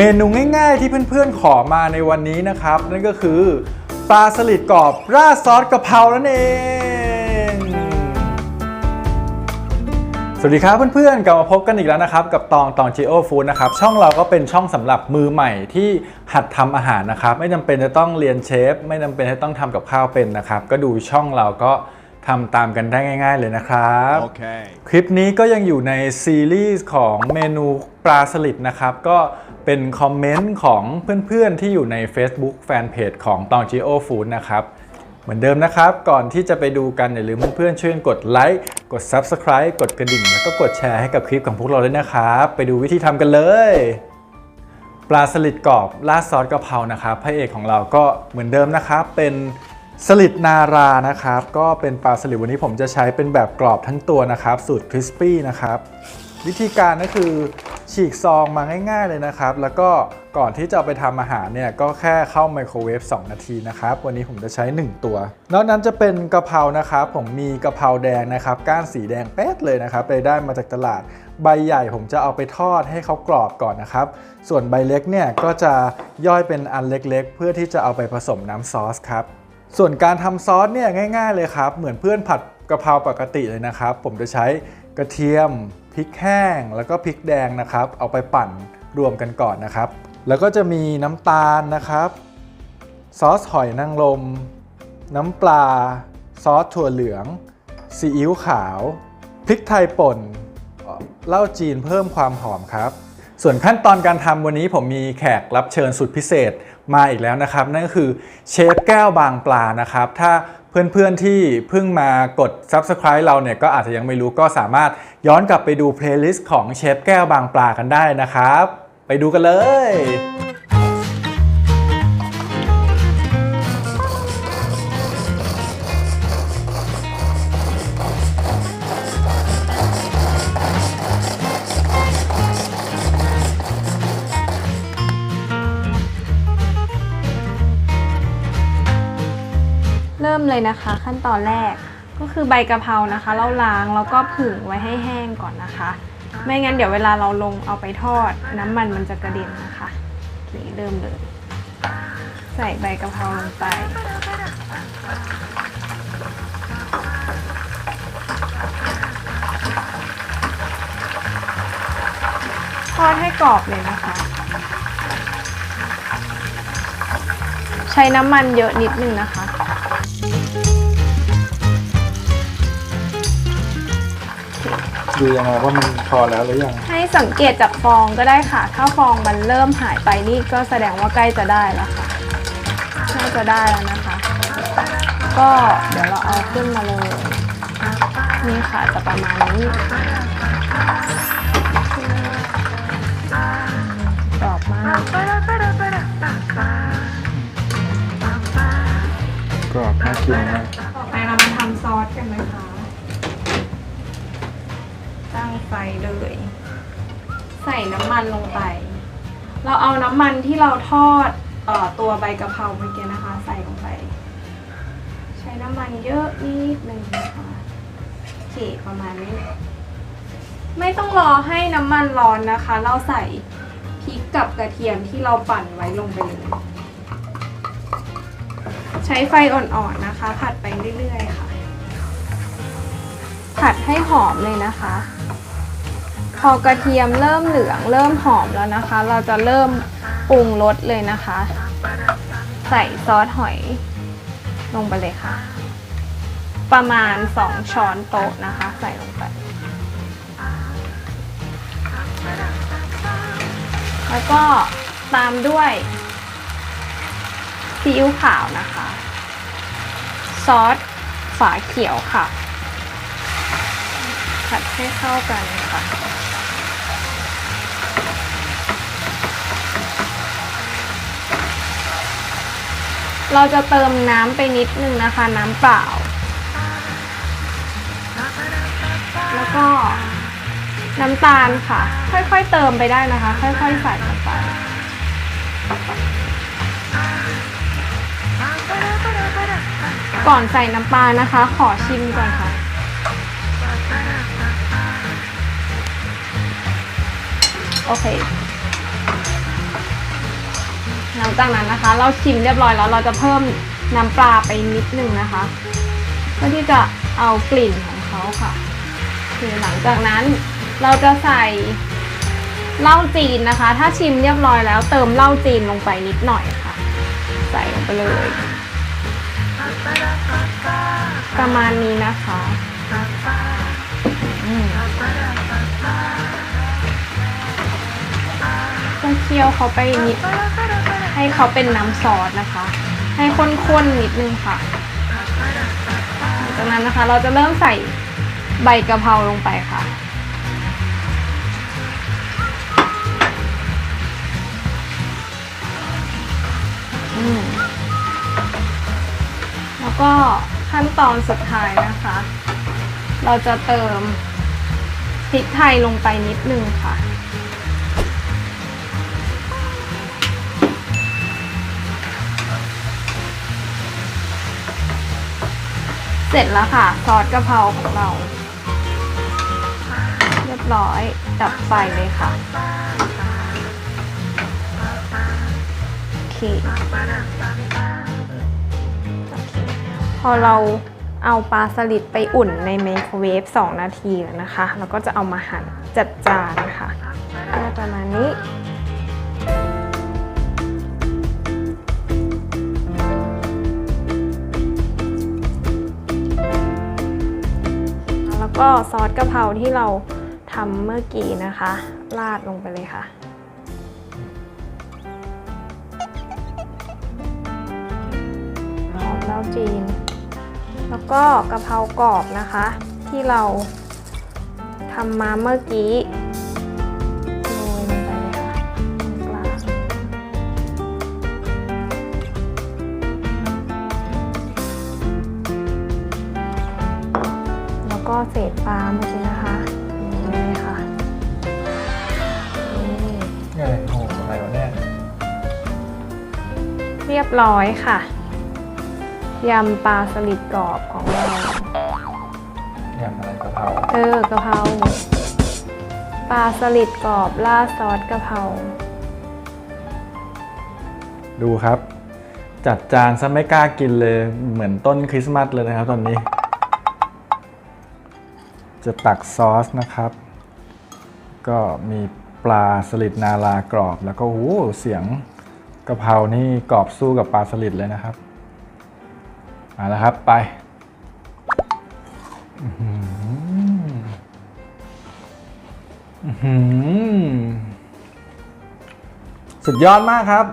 เมนูง่ายๆที่เพื่อนๆขอมาในวันนี้นะครับ นั่นก็คือปลาสลิดกรอบราดซอสกะเพรานั่นเอง สวัสดีครับเพื่อนๆกลับมาพบกันอีกแล้วนะครับ กับตองตอง Geo Food นะครับ ช่องเราก็เป็นช่องสำหรับมือใหม่ที่หัดทำอาหารนะครับ ไม่จำเป็นจะต้องเรียนเชฟ ไม่จำเป็นจะต้องทำกับข้าวเป็นนะครับ ก็ดูช่องเราก็ ทำตามกันได้ง่าย ๆ เลยนะครับ Okay. คลิปนี้ก็ยังอยู่ในซีรีส์ของเมนูปลาสลิดนะครับ ก็เป็นคอมเมนต์ของเพื่อนๆ ที่อยู่ใน Facebook Fanpage ของตอง Geo Food นะครับ เหมือนเดิมนะครับ ก่อนที่จะไปดูกันอย่าลืมเพื่อนๆช่วยกดไลค์กด Subscribe กดกระดิ่ง แล้วก็กดแชร์ให้กับคลิปของพวกเราด้วยนะครับ ไปดูวิธีทำกันเลยปลาสลิดกรอบราดซอสกะเพรานะครับพระเอกของเราก็เหมือนเดิมนะครับ เป็น สลิดนารานะครับ ก็เป็นปลาสลิดวันนี้ผมจะใช้เป็นแบบกรอบทั้งตัวนะครับ สูตรคริสปี้นะครับ วิธีการก็คือฉีกซองมาง่าย ๆเลยนะครับ แล้วก็ก่อนที่จะไปทำอาหารเนี่ยก็แค่เข้าไมโครเวฟ2 นาทีนะครับ วันนี้ผมจะใช้ 1 ตัว นอกนั้นจะเป็นกะเพรานะครับ ผมมีกะเพราแดงนะครับก้านสีแดงแป๊ดเลยนะครับ ไปได้มาจากตลาดใบใหญ่ผมจะเอาไปทอดให้เขากรอบก่อนนะครับ ส่วนใบเล็กเนี่ยก็จะย่อยเป็นอันเล็กๆ เพื่อที่จะเอาไปผสมน้ำซอสครับ ส่วนการทำซอสเนี่ยง่าย ๆ เลยครับ เหมือนเพื่อนผัดกะเพราปกติเลยนะครับ ผมจะใช้กระเทียมพริกแห้ง แล้วก็พริกแดงนะครับ เอาไปปั่นรวมกันก่อนนะครับ แล้วก็จะมีน้ำตาลนะครับ ซอสหอยนางรมน้ำปลา ซอสถั่วเหลืองซีอิ๊วขาวพริกไทยป่นเหล้าจีนเพิ่มความหอมครับ ส่วนขั้นตอนการทำวันนี้ผมมีแขกรับเชิญสุดพิเศษมาอีกแล้วนะครับ นั่นก็คือเชฟแก้วบางปลานะครับ ถ้าเพื่อนๆที่เพิ่งมากด Subscribe เราเนี่ยก็อาจจะยังไม่รู้ก็สามารถย้อนกลับไปดูเพลย์ลิสต์ของเชฟแก้วบางปลากันได้นะครับ ไปดูกันเลย ริ่มเลยนะคะ ขั้นตอนแรกก็คือใบกะเพรานะคะ เราล้างแล้วก็ผึ่งไว้ให้แห้งก่อนนะคะ ไม่งั้นเดี๋ยวเวลาเราลงเอาไปทอด น้ำมันมันจะกระเด็นนะคะโอเคเริ่มเลย ใส่ใบกะเพราลงไปทอดให้กรอบเลยนะคะ ใช้น้ำมันเยอะนิดนึงนะคะ ดูยังไงว่ามันพอแล้วหรือยังให้สังเกตจากฟองก็ได้ค่ะ ถ้าฟองมันเริ่มหายไปนี่ก็แสดงว่าใกล้จะได้แล้วค่ะน่าจะได้แล้วนะคะ ก็เดี๋ยวเราเอาขึ้นมาเลยนี่ค่ะจะประมาณนี้กรอบมากกรอบน่ากินมาก ต่อไปเรามาทำซอสกันนะคะ ตั้งไฟ เลย ใส่น้ำมันลงไป เราเอาน้ำมันที่เราทอดออตัวใบกะเพราเมื่อกี้นะคะ ใส่ลงไป ใช้น้ำมันเยอะนิดนึงนะคะเคประมาณนี้ ไม่ต้องรอให้น้ำมันร้อนนะคะ เราใส่พริกกับกระเทียมที่เราปั่นไว้ลงไปเลยใช้ไฟอ่อนๆนะคะ ผัดไปเรื่อยๆค่ะ ผัดให้หอมเลยนะคะ พอกระเทียมเริ่มเหลืองเริ่มหอมแล้วนะคะ เราจะเริ่มปรุงรสเลยนะคะ ใส่ซอสหอยลงไปเลยค่ะ ประมาณ 2 ช้อนโต๊ะนะคะ ใส่ลงไปแล้วก็ตามด้วยซีอิ๊วขาวนะคะ ซอสฝาเขียวค่ะผัดให้เข้ากันค่ะ เราจะเติมน้ำไปนิดนึงนะคะ น้ำเปล่า แล้วก็น้ำตาลค่ะ ค่อยๆเติมไปได้นะคะ ค่อยๆใส่ลงไปก่อนใส่น้ำปลานะคะ ขอชิมก่อนค่ะ โอเค ลังจากนั้นนะคะ เราชิมเรียบร้อยแล้วเราจะเพิ่มน้ำปลาไปนิดนึงนะคะเพื่อที่จะเอากลิ่นของเขาค่ะ คือหลังจากนั้นเราจะใส่เหล้าจีนนะคะ ถ้าชิมเรียบร้อยแล้วเติมเหล้าจีนลงไปนิดหน่อยค่ะ ใส่ลงไปเลย ประมาณนี้นะคะ เคี่ยวเขาไปนิด ให้เขาเป็นน้ำซอสนะคะ ให้ข้นๆนิดนึงค่ะจากนั้นนะคะเราจะเริ่มใส่ใบกะเพราลงไปค่ะ แล้วก็ขั้นตอนสุดท้ายนะคะ เราจะเติมพริกไทยลงไปนิดนึงค่ะ ร็จแล้วค่ะ ซอสกะเพราของเรา เรียบร้อยดับไฟเลยค่ะโอเคพอเราเอาปลาสลิดไปอุ่นในไมโครเวฟ 2 นาทีแล้วนะคะ แล้วก็จะเอามาหั่นจัดจานค่ะก็ประมาณนี้ ก็ซอสกะเพราที่เราทำเมื่อกี้นะคะ ราดลงไปเลยค่ะ หอมเหล้าจีน แล้วก็กะเพรากรอบนะคะ ที่เราทำมาเมื่อกี้ เศษปลาเมื่อกี้นะคะนี่เลยค่ะนี่ไงโอ้โหอะไรวะเนี่ยเรียบร้อยค่ะยำปลาสลิดกรอบของเรา ยำอะไรกะเพราเออกะเพราปลาสลิดกรอบราดซอสกะเพราดูครับ จัดจานซะไม่กล้ากินเลยเหมือนต้นคริสต์มาสเลยนะครับตอนนี้ จะตักซอสนะครับ ก็มีปลาสลิดนารากรอบ แล้วก็โอ้โหเสียงกะเพรานี่กรอบสู้กับปลาสลิดเลยนะครับมาแล้วครับไปสุดยอดมากครับ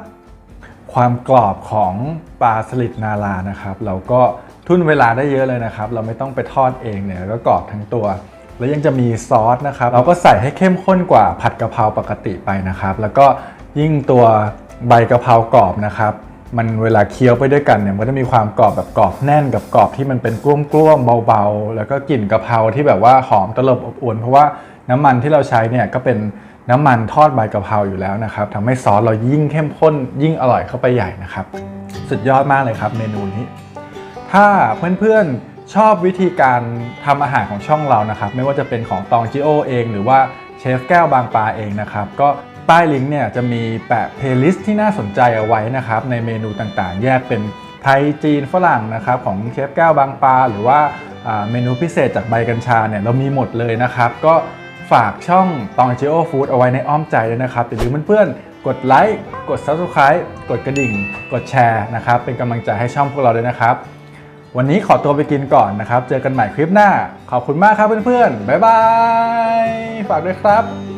ความกรอบของปลาสลิดนาลานะครับ เราก็ ทุ่นเวลาได้เยอะเลยนะครับ เราไม่ต้องไปทอดเองเนี่ยก็กรอบทั้งตัว แล้วยังจะมีซอสนะครับ เราก็ใส่ให้เข้มข้นกว่าผัดกะเพราปกติไปนะครับ แล้วก็ยิ่งตัวใบกะเพรากรอบนะครับ มันเวลาเคี้ยวไปด้วยกันเนี่ยมันก็จะมีความกรอบแบบกรอบแน่นกับกรอบที่มันเป็นกล้วมๆเบาๆ แล้วก็กลิ่นกะเพราที่แบบว่าหอมตลบอบอวนเพราะว่าน้ำมันที่เราใช้เนี่ยก็เป็นน้ำมันทอดใบกะเพราอยู่แล้วนะครับทำให้ซอสเรายิ่งเข้มข้นยิ่งอร่อยเข้าไปใหญ่นะครับ สุดยอดมากเลยครับเมนูนี้ ถ้าเพื่อนๆชอบวิธีการทำอาหารของช่องเรานะครับ ไม่ว่าจะเป็นของตองจิโอเอง หรือว่าเชฟแก้วบางปลาเองนะครับ ก็ใต้ลิงก์เนี่ยจะมีแปะเพลย์ลิสต์ที่น่าสนใจเอาไว้นะครับ ในเมนูต่างๆ แยกเป็นไทยจีนฝรั่งนะครับของเชฟแก้วบางปลาหรือว่าอ่าเมนูพิเศษจากใบกัญชาเนี่ยเรามีหมดเลยนะครับ ก็ฝากช่องตองจิโอฟู้ดเอาไว้ในอ้อมใจด้วยนะครับอย่าลืมเพื่อนๆ กดไลค์ กด Subscribe กดกระดิ่ง กดแชร์นะครับ เป็นกำลังใจให้ช่องพวกเราด้วยนะครับ วันนี้ขอตัวไปกินก่อนนะครับ เจอกันใหม่คลิปหน้า ขอบคุณมากครับเพื่อนๆ บ๊ายบาย ฝากด้วยครับ